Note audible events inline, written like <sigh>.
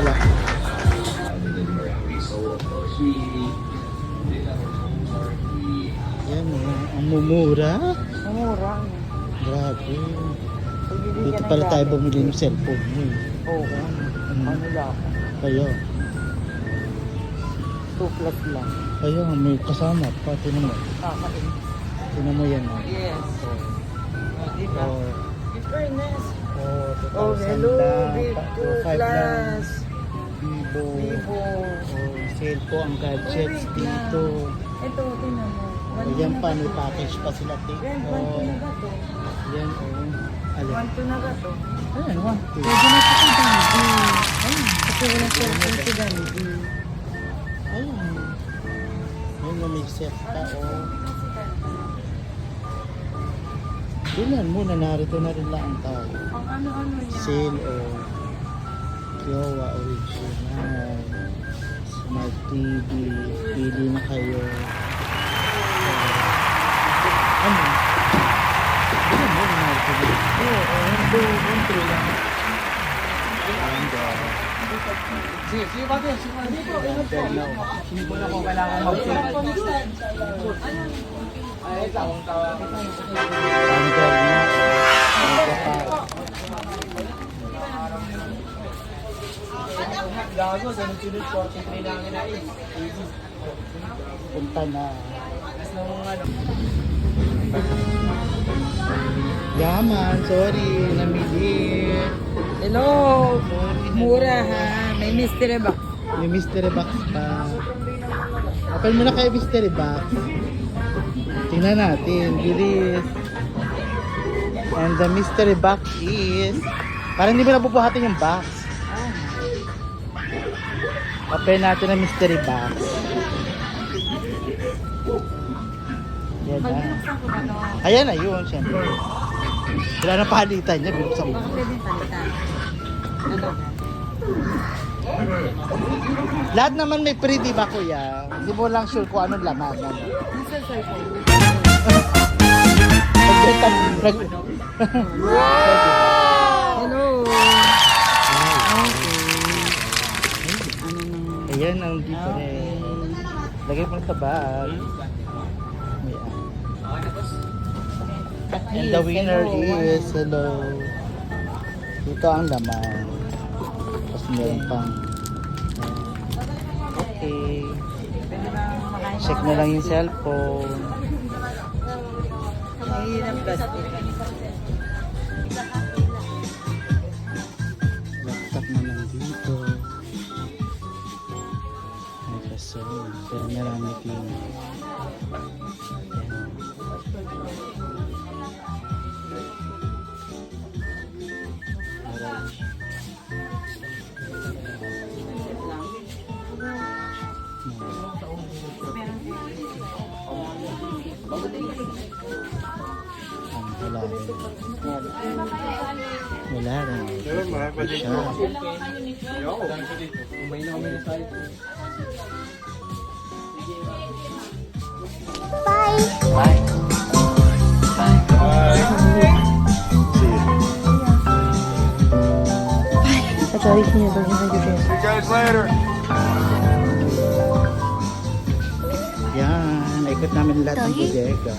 Wala. Yan, oh, ang mumura. Mura. Grabe. Dito pala tayo bumili ng cellphone mo eh. Oo. Mm. Ano lang. Kaya, 2 plus lang. kaya may kasama pa. Tinan mo. Kakain. Tinan mo yan. Oh. Yes. Oh. Di ba? Oh. In fairness. Oh, Oh, 2,000 hello. lang. Big Pa- 2 2,500 lang. plus. Vivo. Vivo. Oh, sale po ang gadgets Wait dito. Ito, tinan mo. O yan pa, may package pa sila. Tik. Yan, 1 Oh, na ba to? yan, oh. Alin? 1 to na ba to? Ayan, one, two. Pwede na sa Gandhi. Ay, kasi wala cellphone si Gandhi. Na may set pa, oh. Tingnan mo na narito na rin lang tayo. Ang ano-ano niya. Sale o Kiowa Original Smart TV Pili na kayo Ano? Tingnan mo na na Oo, oh, 2, 1 lang. Sige, sige ba din? Sige ba din? Hindi ko na kung kailangan mag-save. Ay, ito. Ang tawag. Under na Gago, ganun sunod 43 lang na eh. Easy. Punta na Tapos nung ano, Yaman, sorry Namili Hello! Mura ha. May mystery box. May mystery box pa Open mo na kay mystery box Tingnan natin, bilis And the mystery box is Parang hindi mo nabubuhatin yung box Open natin ang mystery box Yan na? Ayan na yun, syempre Wala na palitan niya, binuksan mo. Ano? Lahat naman may free, di ba kuya? Hindi mo lang sure kung anong laman. Ano? <laughs> Nagbenta, nag... Lagay mo sa bag. Ayan. And the winner is, hello. Dito ang laman. Tapos meron pang, okay. Check na lang yung cellphone. Mahirap plastic. Kaso, pero marami din. Ayan. Alright. Ang wala rin. Wala rin. Siya. umay na kami na sa ito. Patawi niya daw yung nag-dress. See you guys later. Yan, naikot namin lahat ng bodega.